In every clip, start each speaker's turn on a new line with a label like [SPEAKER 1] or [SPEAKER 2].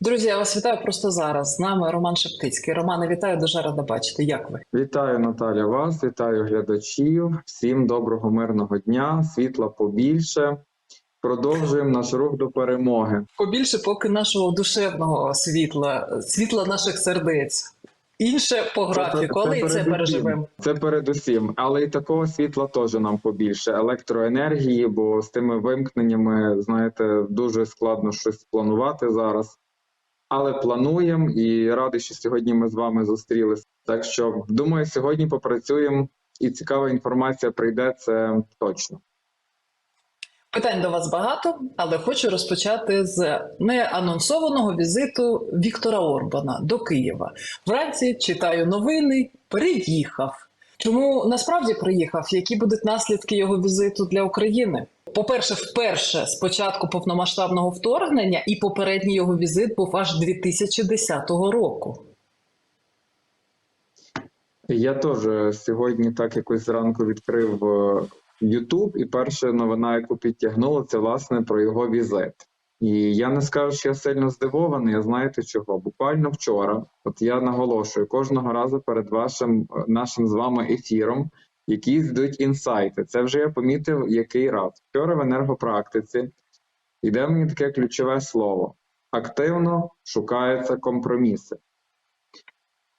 [SPEAKER 1] Друзі, я вас вітаю просто зараз. З нами Роман Шептицький. Романе, вітаю, дуже рада бачити. Як ви?
[SPEAKER 2] Вітаю Наталя вас, вітаю глядачів. Всім доброго мирного дня, світла побільше. Продовжуємо наш рух до перемоги.
[SPEAKER 1] Побільше поки нашого душевного світла, світла наших сердець. Інше по графіку, але і це
[SPEAKER 2] передусім.
[SPEAKER 1] переживемо.
[SPEAKER 2] Це передусім, але і такого світла теж нам побільше. Електроенергії, бо з тими вимкненнями, знаєте, дуже складно щось планувати зараз. Але плануємо і радий, що сьогодні ми з вами зустрілися. Так що думаю, сьогодні попрацюємо, і цікава інформація прийде це точно.
[SPEAKER 1] Питань до вас багато, але хочу розпочати з неанонсованого візиту Віктора Орбана до Києва. Вранці читаю новини, приїхав. Чому насправді приїхав? Які будуть наслідки його візиту для України? По-перше, вперше з початку повномасштабного вторгнення, і попередній його візит був аж 2010 року.
[SPEAKER 2] Я теж сьогодні так якось зранку відкрив е, YouTube, і перша новина, яку підтягнуло, це власне про його візит. І я не скажу, що я сильно здивований. а знаєте чого? Буквально вчора, от я наголошую кожного разу перед вашим е, нашим з вами ефіром, якісь йдуть інсайти. Це вже я помітив який раз. Вчора в енергопрактиці йде мені таке ключове слово: активно шукаються компроміси.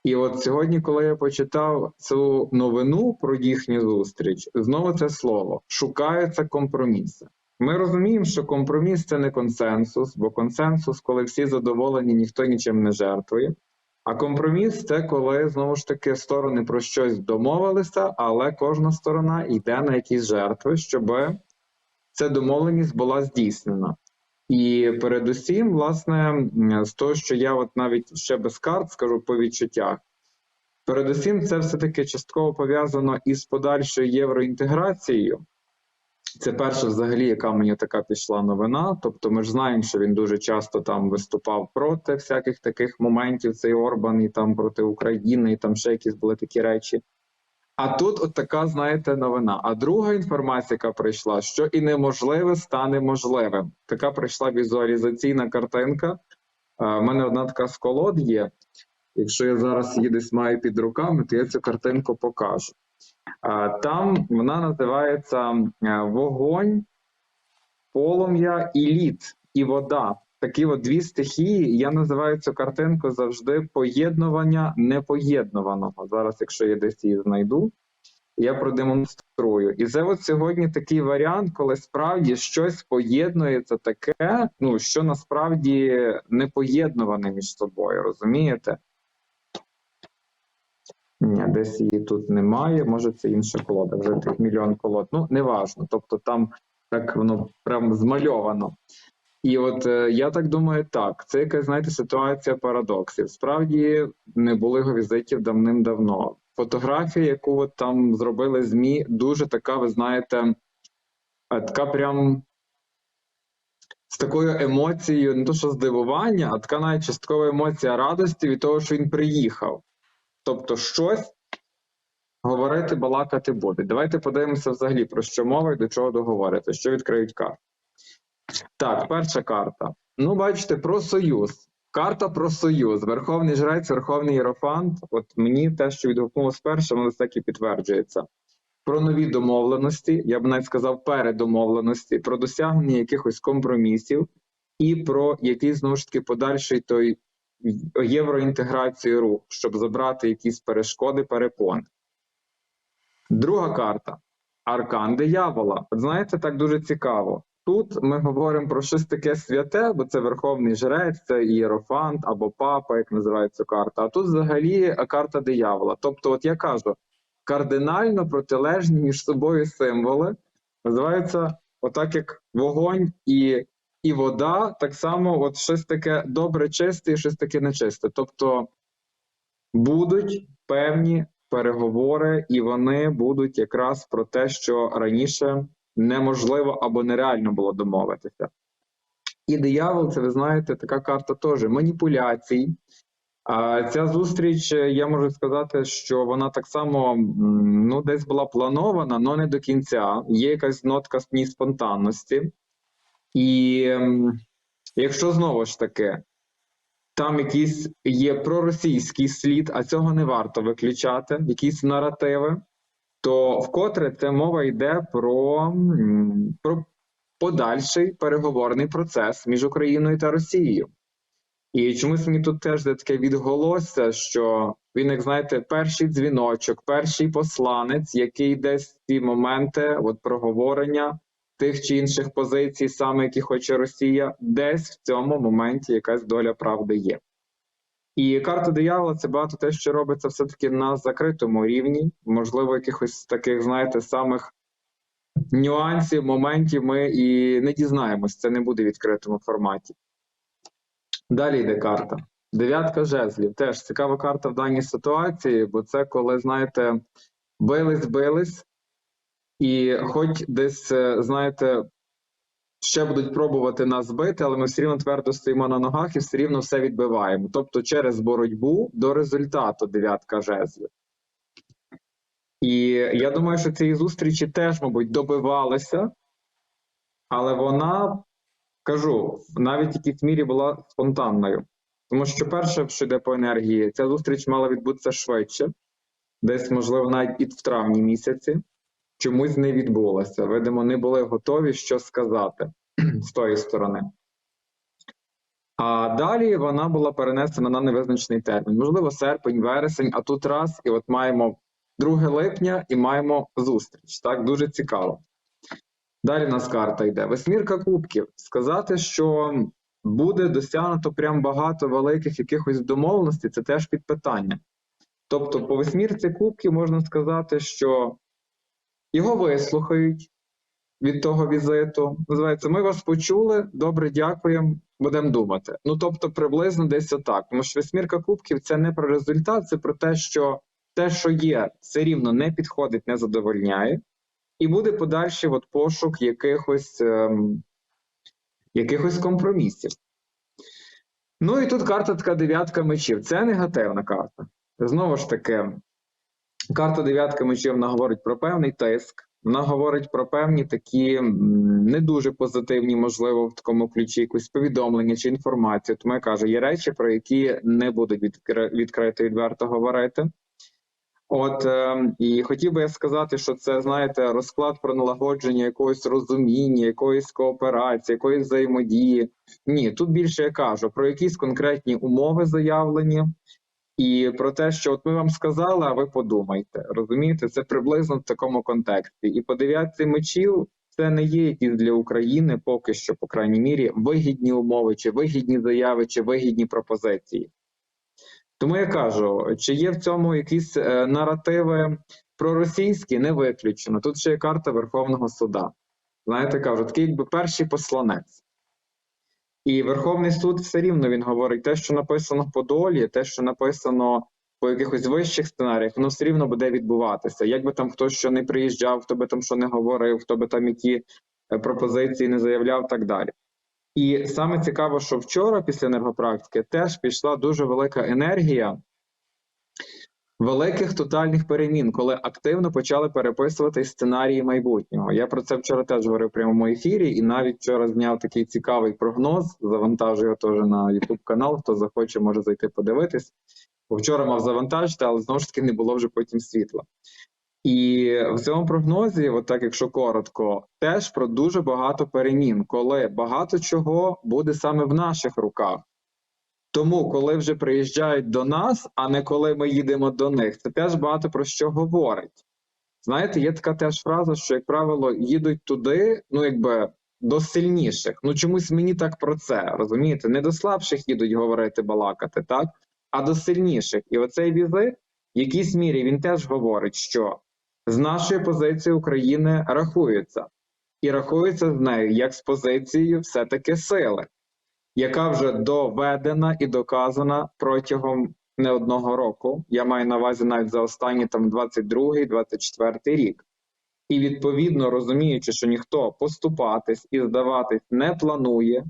[SPEAKER 2] І от сьогодні, коли я почитав цю новину про їхню зустріч, знову це слово шукаються компроміси. Ми розуміємо, що компроміс це не консенсус, бо консенсус, коли всі задоволені, ніхто нічим не жертвує. А компроміс це коли знову ж таки сторони про щось домовилися, але кожна сторона йде на якісь жертви, щоб ця домовленість була здійснена. І передусім, власне, з того, що я от навіть ще без карт скажу по відчуттях, передусім, це все-таки частково пов'язано із подальшою євроінтеграцією. Це перша, взагалі, яка мені така пішла новина. Тобто, ми ж знаємо, що він дуже часто там виступав проти всяких таких моментів, цей Орбан, і там проти України, і там ще якісь були такі речі. А тут от така, знаєте, новина. А друга інформація, яка прийшла, що і неможливе стане можливим. Така прийшла візуалізаційна картинка. У мене одна така з колод є. Якщо я зараз її десь маю під руками, то я цю картинку покажу. Там вона називається е, вогонь, полум'я і лід, і вода. Такі от дві стихії. Я називаю цю картинку завжди поєднування непоєднуваного. Зараз, якщо я десь її знайду, я продемонструю. І це от сьогодні такий варіант, коли справді щось поєднується таке, ну що насправді не поєднуване між собою, розумієте? Ні, десь її тут немає. Може, це інша колода, вже тих мільйон колод. Ну, неважно. Тобто там так воно прям змальовано. І от е, я так думаю, так, це якась, знаєте, ситуація парадоксів. Справді не було його візитів давним-давно. Фотографія, яку от там зробили ЗМІ, дуже така, ви знаєте, е, така прям з такою емоцією, не то що здивування, а така навіть часткова емоція радості від того, що він приїхав. Тобто, щось говорити, балакати буде. Давайте подивимося взагалі про що мова і до чого договорити, що відкриють карти. Так, перша карта. Ну, бачите, про союз. Карта про союз. Верховний жрець, Верховний Єрофант. От мені те, що відгукнулося перше, воно так і підтверджується. Про нові домовленості, я б навіть сказав, передомовленості, про досягнення якихось компромісів і про якийсь знову ж таки подальший той євроінтеграцію рух, щоб забрати якісь перешкоди, перепони. Друга карта Аркан диявола. Знаєте, так дуже цікаво. Тут ми говоримо про щось таке святе, бо це Верховний Жрець, це Ієрофант або Папа, як називається карта. А тут взагалі карта диявола. Тобто, от я кажу, кардинально протилежні між собою символи називаються отак, як вогонь і, і вода, так само, от щось таке добре чисте і щось таке нечисте. Тобто будуть певні переговори, і вони будуть якраз про те, що раніше неможливо або нереально було домовитися. І диявол, це ви знаєте, така карта теж маніпуляцій. А ця зустріч, я можу сказати, що вона так само ну, десь була планована, але не до кінця. Є якась нотка спонтанності. І ем, якщо знову ж таки там якийсь є проросійський слід, а цього не варто виключати, якісь наративи, то вкотре це мова йде про, про подальший переговорний процес між Україною та Росією. І чомусь мені тут теж таке відголосся, що він, як знаєте, перший дзвіночок, перший посланець, який десь ці моменти от проговорення тих чи інших позицій, саме які хоче Росія, десь в цьому моменті якась доля правди є. І карта диявола це багато те, що робиться все-таки на закритому рівні, можливо, якихось таких, знаєте, самих нюансів, моментів ми і не дізнаємось, це не буде в відкритому форматі. Далі йде карта. Дев'ятка жезлів. Теж цікава карта в даній ситуації, бо це коли, знаєте, бились, бились, і хоч десь, е, знаєте, ще будуть пробувати нас збити, але ми все рівно твердо стоїмо на ногах і все рівно все відбиваємо. Тобто через боротьбу до результату дев'ятка жезлів. І я думаю, що цієї зустрічі теж, мабуть, добивалися, але вона, кажу, навіть в якійсь мірі була спонтанною. Тому що перше, що йде по енергії, ця зустріч мала відбутися швидше, десь, можливо, навіть і в травні місяці. Чомусь не відбулося. Видимо, не були готові що сказати з тої сторони. А далі вона була перенесена на невизначений термін. Можливо, серпень, вересень, а тут раз, і от маємо 2 липня і маємо зустріч. Так, дуже цікаво. Далі нас карта йде. Восьмірка кубків. Сказати, що буде досягнуто прям багато великих якихось домовленостей, це теж під питання. Тобто, по восьмірці кубків можна сказати, що його вислухають від того візиту. Називається, ми вас почули, добре, дякуємо, будемо думати. Ну, тобто, приблизно десь отак. Тому що восьмірка кубків це не про результат, це про те, що те, що є, все рівно не підходить, не задовольняє, і буде подальший от пошук якихось, ем, якихось компромісів. Ну і тут карта така дев'ятка мечів. Це негативна карта. Знову ж таки, карта дев'ятка мечів вона говорить про певний тиск, вона говорить про певні такі не дуже позитивні, можливо, в такому ключі якісь повідомлення чи інформацію. Тому я кажу, є речі, про які не відкри- відкрито відверто говорити. От е, і хотів би я сказати, що це знаєте розклад про налагодження якогось розуміння, якоїсь кооперації, якоїсь взаємодії. Ні, тут більше я кажу про якісь конкретні умови заявлені, і про те, що от ми вам сказали, а ви подумайте. Розумієте, це приблизно в такому контексті. І по дев'ятці мечів це не є якісь для України поки що, по крайній мірі, вигідні умови, чи вигідні заяви, чи вигідні пропозиції. Тому я кажу, чи є в цьому якісь е, наративи проросійські, не виключено. Тут ще є карта Верховного суда. Знаєте, кажу, такий якби перший посланець. І Верховний суд все рівно він говорить, те, що написано по долі, те, що написано по якихось вищих сценаріях, воно все рівно буде відбуватися. Якби там хтось що не приїжджав, хто би там що не говорив, хто би там які е, пропозиції не заявляв, так далі. І саме цікаво, що вчора, після енергопрактики, теж пішла дуже велика енергія великих тотальних перемін, коли активно почали переписувати сценарії майбутнього. Я про це вчора теж говорив в прямому ефірі, і навіть вчора зняв такий цікавий прогноз. Завантажу його теж на YouTube канал. Хто захоче, може зайти подивитись. Бо вчора мав завантажити, але знову ж таки не було вже потім світла. І в цьому прогнозі, от так якщо коротко, теж про дуже багато перемін, коли багато чого буде саме в наших руках. Тому, коли вже приїжджають до нас, а не коли ми їдемо до них, це теж багато про що говорить. Знаєте, є така теж фраза, що, як правило, їдуть туди, ну якби до сильніших. Ну чомусь мені так про це розумієте? Не до слабших їдуть говорити, балакати, так? А до сильніших. І оцей візит, в якійсь мірі він теж говорить, що з нашої позиції України рахується, і рахується з нею як з позицією все-таки сили, яка вже доведена і доказана протягом не одного року. Я маю на увазі навіть за останні там 22-24 рік. І відповідно розуміючи, що ніхто поступатись і здаватись не планує.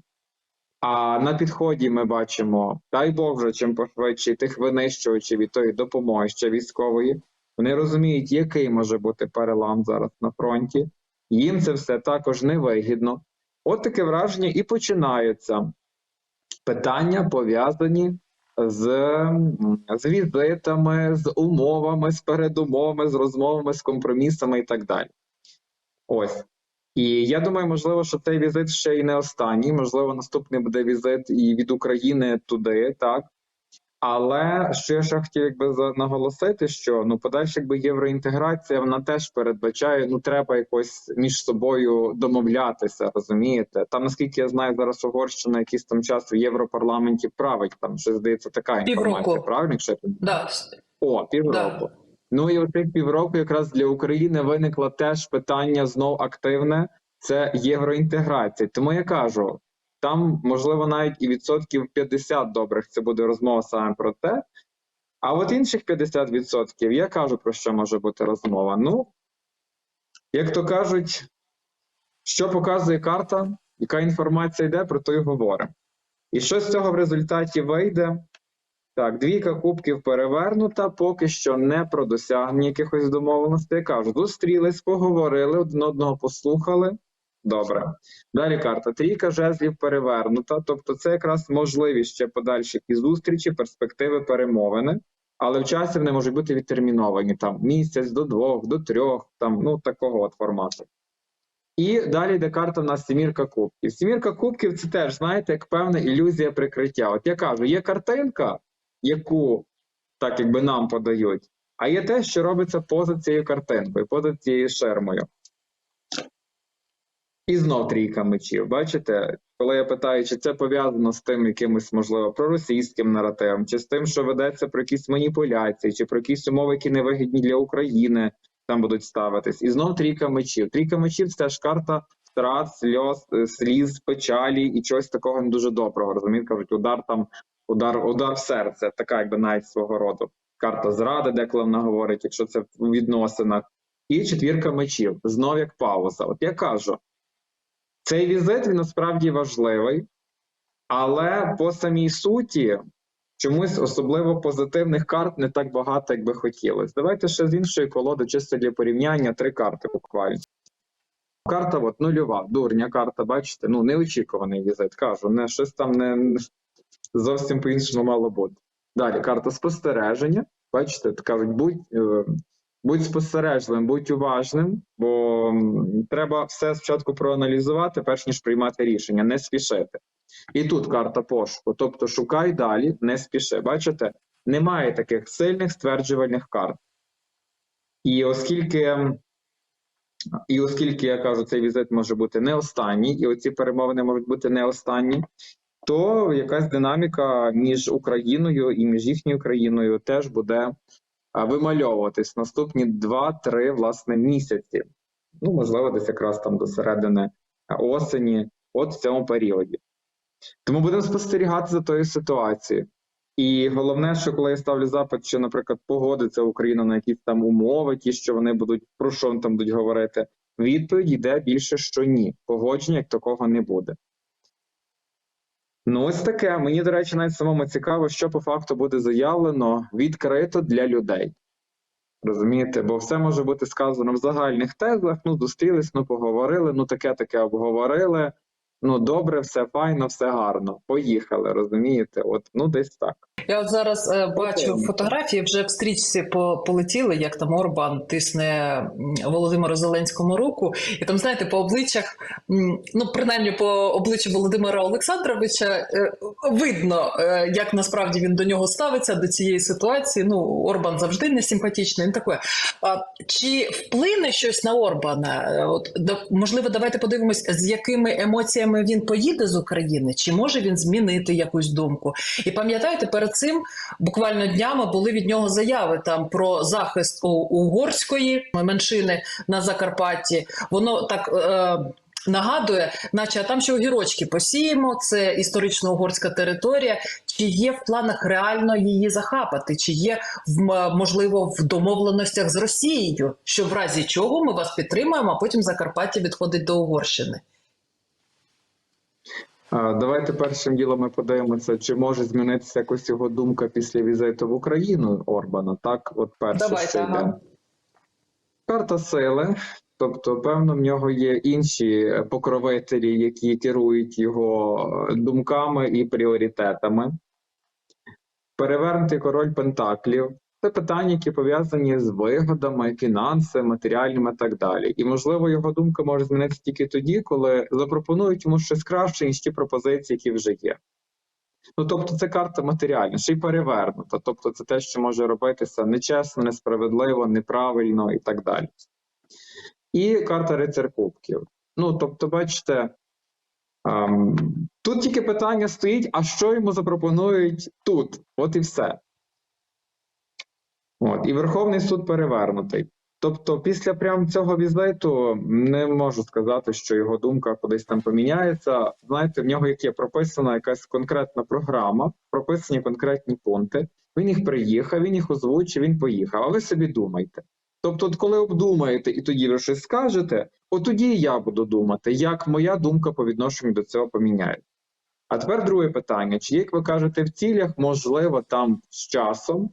[SPEAKER 2] А на підході ми бачимо, дай Бог вже чим пошвидше тих винищувачів і тої допомоги ще військової. Вони розуміють, який може бути перелам зараз на фронті. Їм це все також невигідно. От таке враження і починається питання пов'язані з, з візитами, з умовами, з передумовами, з розмовами, з компромісами і так далі. Ось. І я думаю, можливо, що цей візит ще й не останній. Можливо, наступний буде візит і від України туди, так. Але що я ще хотів якби наголосити, що ну подальша якби євроінтеграція вона теж передбачає, ну треба якось між собою домовлятися, розумієте? Там, наскільки я знаю, зараз Угорщина якийсь там час в Європарламенті править, там що здається така інформація,
[SPEAKER 1] Півроку.
[SPEAKER 2] правильно? Якщо я?
[SPEAKER 1] Да.
[SPEAKER 2] О, півроку. Ну і у цих півроку якраз для України виникло теж питання знов активне це євроінтеграція. Тому я кажу, там можливо навіть і відсотків 50 добрих це буде розмова саме про те. А от інших 50% я кажу про що може бути розмова. Ну, як то кажуть, що показує карта, яка інформація йде, про то й говоримо. І що з цього в результаті вийде? Так, двійка кубків перевернута, поки що не про досягнення якихось домовленостей. Я кажу, зустрілись, поговорили, один одного послухали. Добре. Далі карта. Трійка жезлів перевернута. Тобто, це якраз можливість ще подальші якісь зустрічі, перспективи, перемовини. Але в часі вони можуть бути відтерміновані там місяць до двох, до трьох, там ну такого от формату. І далі йде карта в нас сімірка кубків. Сімірка кубків це теж, знаєте, як певна ілюзія прикриття. От я кажу, є картинка, яку так якби нам подають, а є те, що робиться поза цією картинкою, поза цією шермою. І знов трійка мечів. Бачите, коли я питаю, чи це пов'язано з тим якимось, можливо, проросійським наративом, чи з тим, що ведеться про якісь маніпуляції, чи про якісь умови, які невигідні для України, там будуть ставитись. І знов трійка мечів. Трійка мечів це теж карта втрат, сльоз, е, сліз, печалі і чогось такого не дуже доброго. Розумієте, кажуть, удар там, удар, удар в серце, така якби навіть свого роду. Карта зради, деколи вона говорить, якщо це в відносинах. І четвірка мечів, знов як пауза. От я кажу, цей візит він насправді важливий, але по самій суті чомусь особливо позитивних карт не так багато, як би хотілося. Давайте ще з іншої колоди, чисто для порівняння, три карти буквально. Карта от нульова, дурня карта, бачите, ну неочікуваний візит, кажу, не щось там не зовсім по-іншому мало бути. Далі карта спостереження. Бачите, кажуть, будь, е, будь спостережливим, будь уважним, бо треба все спочатку проаналізувати, перш ніж приймати рішення, не спішити. І тут карта пошуку. Тобто шукай далі, не спіши. Бачите, немає таких сильних стверджувальних карт. І оскільки, і оскільки я кажу, цей візит може бути не останній, і оці перемовини можуть бути не останні, то якась динаміка між Україною і між їхньою країною теж буде вимальовуватись наступні 2-3 власне місяці. Ну, можливо, десь якраз там до середини осені, от в цьому періоді. Тому будемо спостерігати за тою ситуацією. І головне, що коли я ставлю запит, що, наприклад, погодиться Україна на якісь там умови, ті, що вони будуть про що вони там будуть говорити, відповідь йде більше, що ні. Погодження як такого не буде. Ну, ось таке. Мені, до речі, навіть самому цікаво, що по факту буде заявлено відкрито для людей. Розумієте, бо все може бути сказано в загальних тезах. Ну, зустрілись, ну поговорили, ну таке таке обговорили. Ну, добре, все файно, все гарно. Поїхали, розумієте? От, ну десь так.
[SPEAKER 1] Я от зараз е, бачу фотографії, вже в стрічці по, полетіли, як там Орбан тисне Володимиру Зеленському руку. І там, знаєте, по обличчях, ну принаймні по обличчю Володимира Олександровича, е, видно, е, як насправді він до нього ставиться, до цієї ситуації. Ну, Орбан завжди не симпатичний. Він таке. А чи вплине щось на Орбана? От можливо, давайте подивимось, з якими емоціями він поїде з України, чи може він змінити якусь думку? І пам'ятаєте, перед цим буквально днями були від нього заяви там про захист угорської меншини на Закарпатті. Воно так. Е- Нагадує, наче а там ще огірочки посіємо, це історично угорська територія. Чи є в планах реально її захапати? Чи є можливо в домовленостях з Росією, що в разі чого ми вас підтримуємо, а потім Закарпаття відходить до Угорщини?
[SPEAKER 2] Давайте першим ділом ми подивимося, чи може змінитися якось його думка після візиту в Україну Орбана. Так, от перше,
[SPEAKER 1] Давайте,
[SPEAKER 2] що йде.
[SPEAKER 1] ага.
[SPEAKER 2] Карта сили. Тобто, певно, в нього є інші покровителі, які керують його думками і пріоритетами. Перевернутий король Пентаклів це питання, які пов'язані з вигодами, фінансами, матеріальними і так далі. І, можливо, його думка може змінитися тільки тоді, коли запропонують йому щось краще, ніж ті пропозиції, які вже є. Ну, тобто, це карта матеріальна, ще й перевернута. Тобто, це те, що може робитися нечесно, несправедливо, неправильно і так далі. І карта рицар кубків. Ну, тобто, бачите, ем, тут тільки питання стоїть: а що йому запропонують тут? От і все. От, і Верховний суд перевернутий. Тобто, після прям цього візиту не можу сказати, що його думка кудись там поміняється. Знаєте, в нього як є прописана якась конкретна програма, прописані конкретні пункти. Він їх приїхав, він їх озвучив, він поїхав. А ви собі думайте. Тобто, от коли обдумаєте і тоді ви щось скажете, от тоді я буду думати, як моя думка по відношенню до цього поміняється. А тепер друге питання: чи як ви кажете, в цілях можливо там з часом,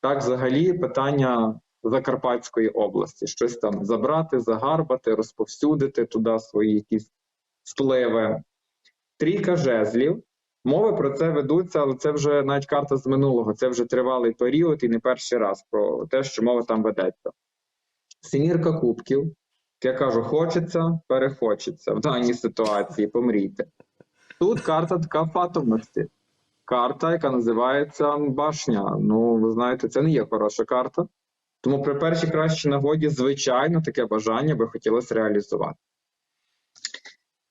[SPEAKER 2] так взагалі питання Закарпатської області, щось там забрати, загарбати, розповсюдити туди свої якісь впливи. Трійка жезлів. Мови про це ведуться, але це вже навіть карта з минулого, це вже тривалий період і не перший раз про те, що мова там ведеться. Сімірка кубків. Я кажу, хочеться, перехочеться в даній ситуації, помрійте. Тут карта така фатовності. Карта, яка називається башня. Ну, ви знаєте, це не є хороша карта. Тому при першій кращій нагоді, звичайно, таке бажання би хотілося реалізувати.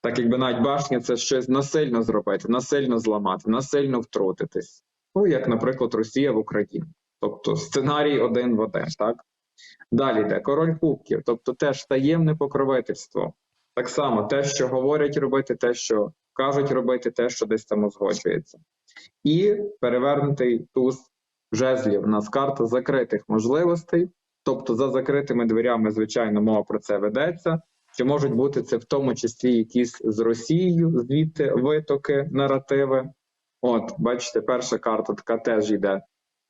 [SPEAKER 2] Так якби навіть башня це щось насильно зробити, насильно зламати, насильно втрутитись. Ну, як, наприклад, Росія в Україні. Тобто сценарій один в один, так? Далі йде король кубків, тобто теж таємне покровительство. Так само те, що говорять робити, те, що кажуть робити, те, що десь там узгоджується. І перевернутий туз жезлів. У нас карта закритих можливостей. Тобто, за закритими дверями, звичайно, мова про це ведеться. Чи можуть бути це в тому числі якісь з Росією, звідти витоки, наративи? От, бачите, перша карта така теж йде.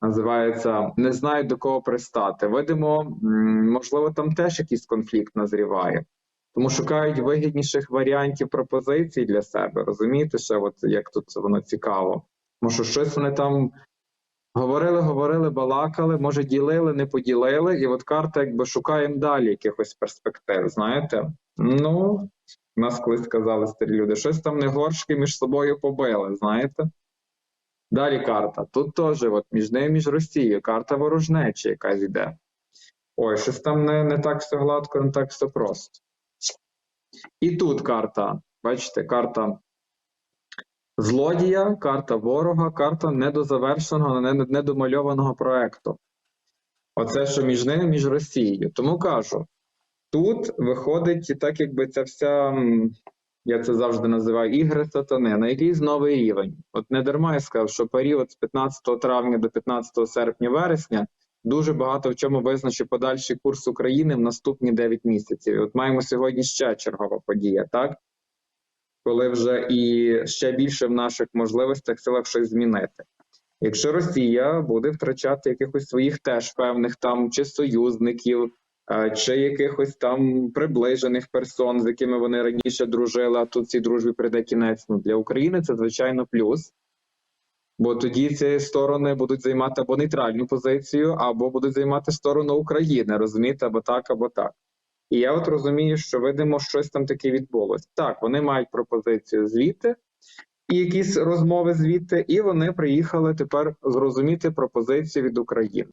[SPEAKER 2] Називається Не знаю до кого пристати. Видимо, можливо, там теж якийсь конфлікт назріває. Тому шукають вигідніших варіантів пропозицій для себе. Розумієте, що от як тут воно цікаво? Що щось вони там говорили, говорили, балакали, може, ділили, не поділили, і от карта якби шукаємо далі якихось перспектив. Знаєте? Ну, нас колись сказали старі люди, щось там не горшки між собою побили, знаєте? Далі карта. Тут теж, от між нею, між Росією, карта ворожнечі, яка йде. Ой, щось там не, не так все гладко, не так все просто. І тут карта. Бачите, карта злодія, карта ворога, карта недозавершеного, недомальованого проекту. Оце, що між ними, між Росією. Тому кажу, тут виходить так, якби ця вся, я це завжди називаю, ігри сатани, на якийсь новий рівень. От не дарма я сказав, що період з 15 травня до 15 серпня вересня дуже багато в чому визначить подальший курс України в наступні 9 місяців. От маємо сьогодні ще чергова подія, так? Коли вже і ще більше в наших можливостях силах щось змінити. Якщо Росія буде втрачати якихось своїх теж певних там чи союзників, е, чи якихось там приближених персон, з якими вони раніше дружили, а тут цій дружбі прийде кінець. Ну для України це звичайно плюс. Бо тоді ці сторони будуть займати або нейтральну позицію, або будуть займати сторону України, розумієте, або так, або так. І я от розумію, що видимо, щось там таке відбулось. Так, вони мають пропозицію звідти, і якісь розмови звідти, і вони приїхали тепер зрозуміти пропозицію від України.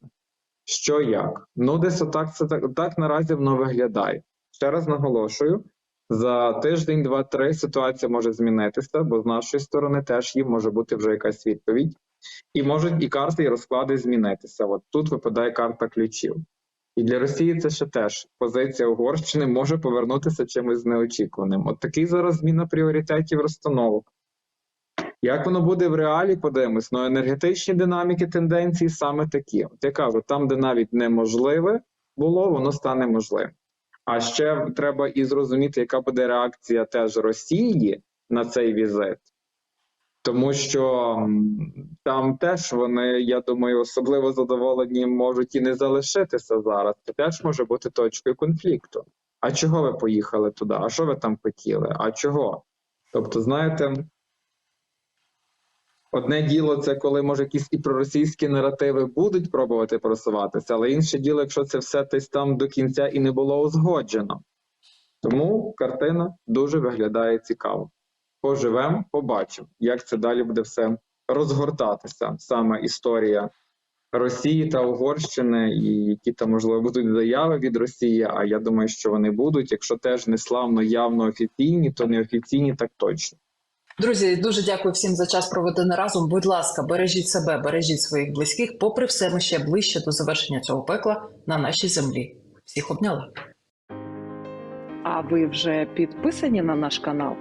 [SPEAKER 2] Що як? Ну, десь отак це так, так наразі воно виглядає. Ще раз наголошую: за тиждень, два-три ситуація може змінитися, бо з нашої сторони теж їм може бути вже якась відповідь. І можуть і карти, і розклади змінитися. От тут випадає карта ключів. І для Росії це ще теж позиція Угорщини може повернутися чимось неочікуваним. От такий зараз зміна пріоритетів розстановок. Як воно буде в реалі, подивимось, ну енергетичні динаміки тенденції саме такі. От я кажу, там, де навіть неможливе було, воно стане можливим. А ще треба і зрозуміти, яка буде реакція теж Росії на цей візит. Тому що там теж вони, я думаю, особливо задоволені можуть і не залишитися зараз. Це теж може бути точкою конфлікту. А чого ви поїхали туди? А що ви там хотіли? А чого? Тобто, знаєте, одне діло це коли може якісь і проросійські наративи будуть пробувати просуватися, але інше діло, якщо це все десь там до кінця і не було узгоджено. Тому картина дуже виглядає цікаво. Поживемо, побачимо, як це далі буде все розгортатися. Саме історія Росії та Угорщини, і які там можливо будуть заяви від Росії. А я думаю, що вони будуть. Якщо теж не славно, явно офіційні, то неофіційні так точно.
[SPEAKER 1] Друзі, дуже дякую всім за час проведений разом. Будь ласка, бережіть себе, бережіть своїх близьких. Попри все, ми ще ближче до завершення цього пекла на нашій землі. Всіх обняла.
[SPEAKER 3] А ви вже підписані на наш канал?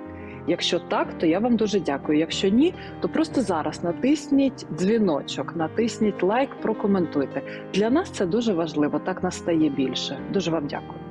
[SPEAKER 3] Якщо так, то я вам дуже дякую. Якщо ні, то просто зараз натисніть дзвіночок, натисніть лайк, прокоментуйте. Для нас це дуже важливо. Так нас стає більше. Дуже вам дякую.